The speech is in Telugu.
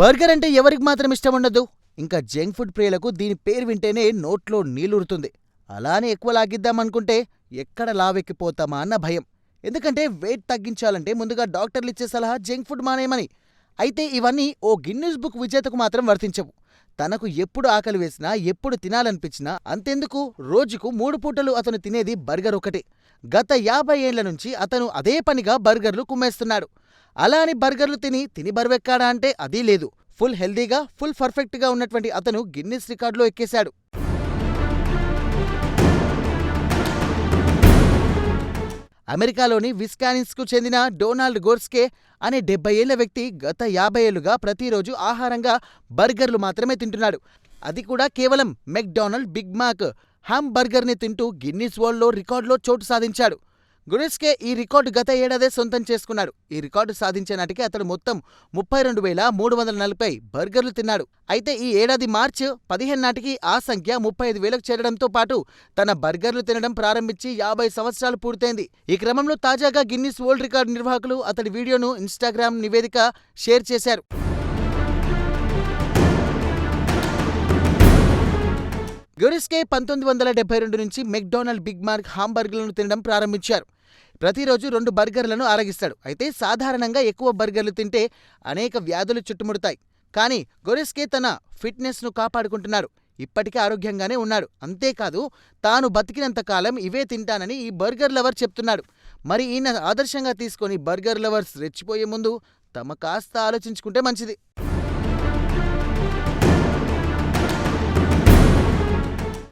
బర్గర్ అంటే ఎవరికి మాత్రం ఇష్టం ఉండదు. ఇంకా జంక్ ఫుడ్ ప్రియులకు దీని పేరు వింటేనే నోట్లో నీళ్ళురుతుంది అలానే ఎక్కువ లాగిద్దామనుకుంటే ఎక్కడ లావెక్కిపోతామా అన్న భయం. ఎందుకంటే వెయిట్ తగ్గించాలంటే ముందుగా డాక్టర్లు ఇచ్చే సలహా జంక్ ఫుడ్ మానేయమని. అయితే ఇవన్నీ ఓ గిన్నెస్ బుక్ విజేతకు మాత్రం వర్తించవు. తనకు ఎప్పుడు ఆకలి వేసినా ఎప్పుడు తినాలనిపించినా అంతెందుకు? రోజుకు మూడు పూటలు అతను తినేది బర్గర్ ఒకటే. గత యాభై ఏళ్ళ నుంచి అతను అదే పనిగా బర్గర్లు కుమ్మేస్తున్నాడు. అలా అని బర్గర్లు తిని తిని బరువెక్కాడా అంటే అదీ లేదు. ఫుల్ హెల్దీగా ఫుల్ పర్ఫెక్ట్గా ఉన్నటువంటి అతను గిన్నిస్ రికార్డులో ఎక్కేశాడు. అమెరికాలోని విస్కానిన్స్కు చెందిన డొనాల్డ్ గోర్స్కే అనే డెబ్బై ఏళ్ళ వ్యక్తి గత యాభై ఏళ్ళుగా ప్రతిరోజు ఆహారంగా బర్గర్లు మాత్రమే తింటున్నాడు. అది కూడా కేవలం మెక్డానల్డ్ బిగ్ మాక్. హామ్ బర్గర్ని తింటూ గిన్నిస్ వరల్డ్లో రికార్డులో చోటు సాధించాడు. గురిస్కే ఈ రికార్డు గత ఏడాదే సొంతం చేసుకున్నాడు. ఈ రికార్డు సాధించే నాటికి అతడు మొత్తం ముప్పై రెండు వేల మూడు వందల నలభై బర్గర్లు తిన్నాడు. అయితే ఈ ఏడాది మార్చి పదిహేను నాటికి ఆ సంఖ్య ముప్పై ఐదు వేలకు చేరడంతో పాటు తన బర్గర్లు తినడం ప్రారంభించి యాభై సంవత్సరాలు పూర్తయింది. ఈ క్రమంలో తాజాగా గిన్నిస్ వరల్డ్ రికార్డు నిర్వాహకులు అతడి వీడియోను ఇన్స్టాగ్రామ్ నివేదిక షేర్ చేశారు. గ్యూరిస్కే పంతొమ్మిది వందల డెబ్బై రెండు నుంచి మెక్డొనాల్డ్ బిగ్ మార్క్ హాంబర్గర్లను తినడం ప్రారంభించారు. ప్రతిరోజు రెండు బర్గర్లను ఆరగిస్తాడు. అయితే సాధారణంగా ఎక్కువ బర్గర్లు తింటే అనేక వ్యాధులు చుట్టుముడతాయి. కానీ గొరెస్కే తన ఫిట్నెస్ను కాపాడుకుంటున్నారు ఇప్పటికే ఆరోగ్యంగానే ఉన్నాడు. అంతేకాదు తాను బతికినంత కాలం ఇవే తింటానని ఈ బర్గర్ లవర్ చెప్తున్నాడు. మరి ఈయన ఆదర్శంగా తీసుకొని బర్గర్ లవర్స్ రెచ్చిపోయే ముందు తమ కాస్త ఆలోచించుకుంటే మంచిది.